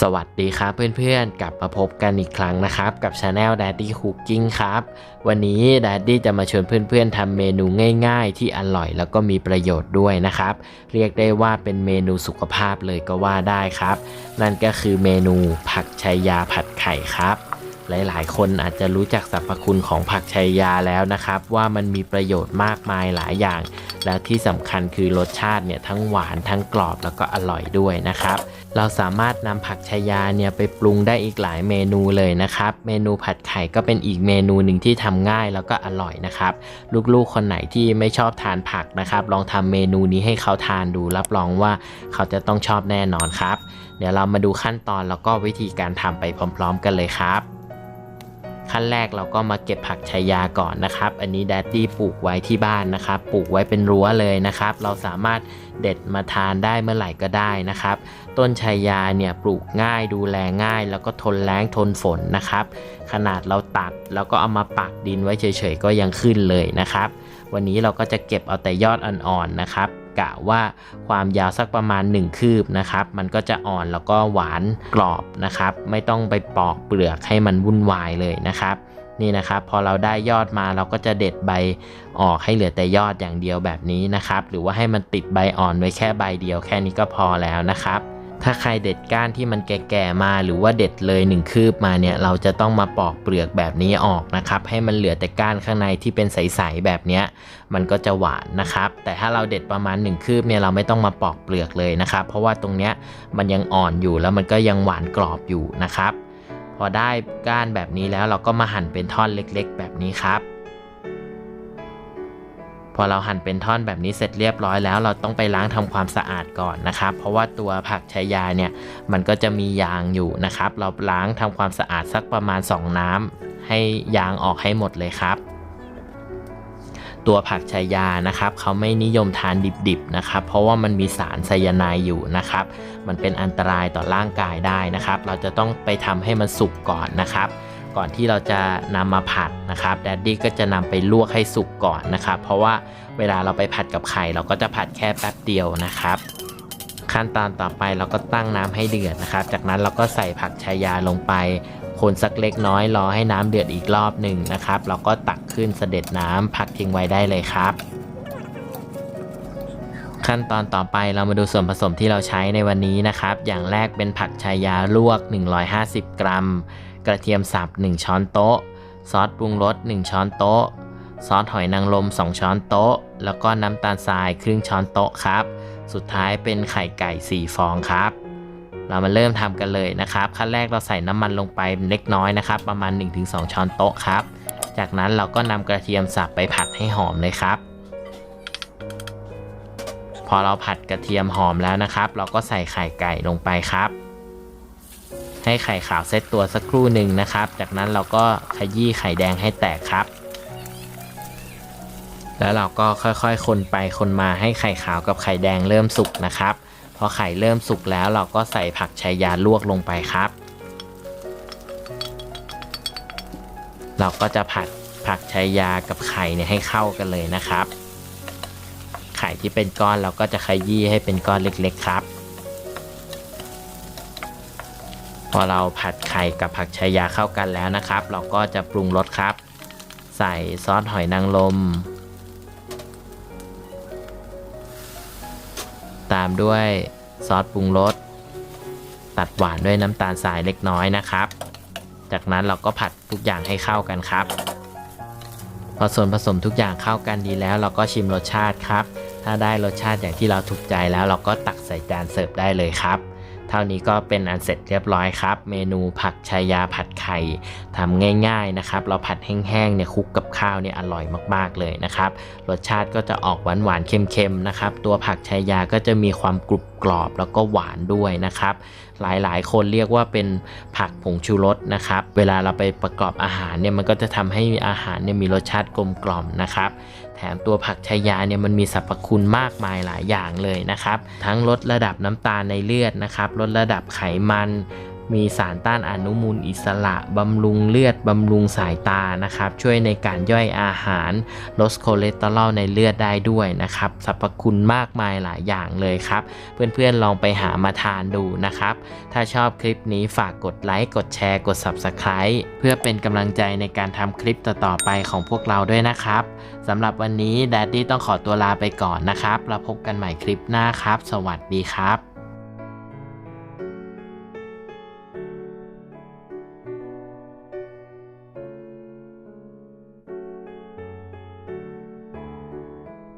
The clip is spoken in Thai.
สวัสดีครับเพื่อนๆ กลับมาพบกันอีกครั้งนะครับ กับช anel Daddy Cooking ครับ วันนี้ Daddy จะมาชวนเพื่อนๆทำเมนูง่ายๆ ที่อร่อยแล้วก็มีประโยชน์ด้วยนะครับ เรียกได้ว่าเป็นเมนูสุขภาพเลยก็ว่าได้ครับ นั่นก็คือเมนูผักชัยยาผัดไข่ครับหลายๆ คนอาจจะรู้จักสรรพคุณของผักชัยยาแล้วนะครับ ว่ามันมีประโยชน์มากมายหลายอย่าง แล้วที่สำคัญคือรสชาติเนี่ยทั้งหวานทั้งกรอบแล้วก็อร่อยด้วยนะครับ เราสามารถนำผักชายาเนี่ยไปปรุงได้อีกหลายเมนูเลยนะครับ เมนูผัดไข่ก็เป็นอีกเมนูหนึ่งที่ทำง่ายแล้วก็อร่อยนะครับ ลูกๆคนไหนที่ไม่ชอบทานผักนะครับ ลองทำเมนูนี้ให้เขาทานดูรับรองว่าเขาจะต้องชอบแน่นอนครับ เดี๋ยวเรามาดูขั้นตอนแล้วก็วิธีการทำไปพร้อม ๆ กันเลยครับ ขั้นแรกเราก็มาเก็บผักชายาก่อนนะครับ อันนี้แดดดี้ปลูกไว้ที่บ้านนะครับ ปลูกไว้เป็นรั้วเลยนะครับ เราสามารถเด็ดมาทานได้เมื่อไหร่ก็ได้นะครับ ต้นชายาเนี่ยปลูกง่ายดูแลง่าย แล้วก็ทนแล้งทนฝนนะครับ ขนาดเราตัดแล้วก็เอามาปักดินไว้เฉยๆก็ยังขึ้นเลยนะครับ วันนี้เราก็จะเก็บเอาแต่ยอดอ่อนๆนะครับ กะว่าความยาวสักประมาณ 1 คืบนะครับ มันก็จะอ่อนแล้วก็หวานกรอบนะครับ ไม่ต้องไปปอกเปลือกให้มันวุ่นวายเลยนะครับนี่นะครับพอเราได้ยอดมาเราก็จะเด็ดใบออกให้เหลือแต่ยอดอย่างเดียวแบบนี้นะครับ หรือว่าให้มันติดใบอ่อนไว้แค่ใบเดียวแค่นี้ก็พอแล้วนะครับ ถ้าใครเด็ดก้านที่มันแก่ๆมาหรือว่าเด็ดเลยหนึ่งคืบมาเนี่ยเราจะต้องมาปอกเปลือกแบบนี้ออกนะครับ ให้มันเหลือแต่ก้านข้างในที่เป็นใสๆแบบนี้มันก็จะหวานนะครับ แต่ถ้าเราเด็ดประมาณ 1 คืบเนี่ยเราไม่ต้องมาปอกเปลือกเลยนะครับ เพราะว่าตรงเนี้ยมันยังอ่อนอยู่แล้วมันก็ยังหวานกรอบอยู่นะครับ พอได้ก้านแบบนี้แล้วเราก็มาหั่นเป็นท่อนเล็ก ๆ แบบนี้ครับ พอเราหั่นเป็นท่อนแบบนี้เสร็จเรียบร้อยแล้ว เราต้องไปล้างทำความสะอาดก่อนนะครับ เพราะว่าตัวผักชายาเนี่ยมันก็จะมียางอยู่นะครับ เราล้างทำความสะอาดสักประมาณ 2 น้ำให้ยางออกให้หมดเลยครับ ตัวผักชายานะครับเขาไม่นิยมทานดิบๆนะครับ เพราะว่ามันมีสารไซยาไนด์อยู่นะครับ มันเป็นอันตรายต่อร่างกายได้นะครับ เราจะต้องไปทำให้มันสุกก่อนนะครับ ก่อนที่เราจะนำมาผัดนะครับแดดดี้ก็จะนำไปลวกให้สุกก่อนนะครับ เพราะว่าเวลาเราไปผัดกับไข่เราก็จะผัดแค่แป๊บเดียวนะครับ ขั้นตอนต่อไปเราก็ตั้งน้ำให้เดือดนะครับ จากนั้นเราก็ใส่ผักชายาลงไปคนสักเล็กน้อยรอให้น้ำเดือดอีกรอบหนึ่งนะครับ เราก็ตักขึ้นเสด็จน้ำพักทิ้งไว้ได้เลยครับ ขั้นตอนต่อไปเรามาดูส่วนผสมที่เราใช้ในวันนี้นะครับ อย่างแรกเป็นผักชายาลวก 150 กรัม กระเทียมสับ 1 ช้อนโต๊ะ ซอสปรุงรส 1 ช้อนโต๊ะ ซอสหอยนางรม 2 ช้อนโต๊ะ แล้วก็น้ำตาลทรายครึ่งช้อนโต๊ะครับ สุดท้ายเป็นไข่ไก่ 4 ฟองครับ เรามาเริ่มทำกันเลยนะครับ ขั้นแรกเราใส่น้ำมันลงไปเล็กน้อยนะครับ ประมาณ 1-2 ช้อนโต๊ะครับ จากนั้นเราก็นำกระเทียมสับไปผัดให้หอมเลยครับพอเราผัดกระเทียมหอมแล้วนะครับ เราก็ใส่ไข่ไก่ลงไปครับ ให้ไข่ขาวเซตตัวสักครู่หนึ่งนะครับ จากนั้นเราก็ขยี้ไข่แดงให้แตกครับ แล้วเราก็ค่อยๆ คนไปคนมาให้ไข่ขาวกับไข่แดงเริ่มสุกนะครับ พอไข่เริ่มสุกแล้วเราก็ใส่ผักชายาลวกลงไปครับ เราก็จะผัดผักชายากับไข่เนี่ยให้เข้ากันเลยนะครับ ไข่ที่เป็นก้อนเราก็จะขยี้ให้เป็นก้อนเล็กๆครับ พอเราผัดไข่กับผักชายาเข้ากันแล้วนะครับ เราก็จะปรุงรสครับ ใส่ซอสหอยนางรมตามด้วยซอสปรุงรสตัดหวานด้วยน้ำตาลทรายเล็กน้อยนะครับ จากนั้นเราก็ผัดทุกอย่างให้เข้ากันครับ พอส่วนผสมทุกอย่างเข้ากันดีแล้ว เราก็ชิมรสชาติครับ ถ้าได้รสชาติอย่างที่เราถูกใจแล้ว เราก็ตักใส่จานเสิร์ฟได้เลยครับ เท่านี้ก็เป็นอันเสร็จเรียบร้อยครับ เมนูผักชายาผัดไข่ทำง่ายๆนะครับ เราผัดแห้งๆเนี่ยคลุกกับข้าวเนี่ยอร่อยมากๆเลยนะครับ รสชาติก็จะออกหวานๆเค็มๆนะครับ ตัวผักชายาก็จะมีความกรุบกรอบแล้วก็หวานด้วยนะครับหลายๆ คนเรียกว่าเป็นผักผงชูรสนะครับ เวลาเราไปประกอบอาหารเนี่ยมันก็จะทำให้อาหารเนี่ยมีรสชาติกลมกล่อมนะครับ แถมตัวผักชายาเนี่ยมันมีสรรพคุณมากมายหลายอย่างเลยนะครับ ทั้งลดระดับน้ำตาลในเลือดนะครับ ลดระดับไขมัน มีสารต้านอนุมูลอิสระบำรุงเลือดบำรุงสายตานะครับ ช่วยในการย่อยอาหาร ลดคอเลสเตอรอลในเลือดได้ด้วยนะครับสรรพคุณมากมายหลายอย่างเลยครับ เพื่อนๆลองไปหามาทานดูนะครับ ถ้าชอบคลิปนี้ฝากกดไลค์กดแชร์กด Subscribe เพื่อเป็นกำลังใจในการทำคลิปต่อๆไปของพวกเราด้วยนะครับสำหรับวันนี้แดดดี้ต้องขอตัวลาไปก่อนนะครับแล้วพบกันใหม่คลิปหน้าครับ สวัสดีครับ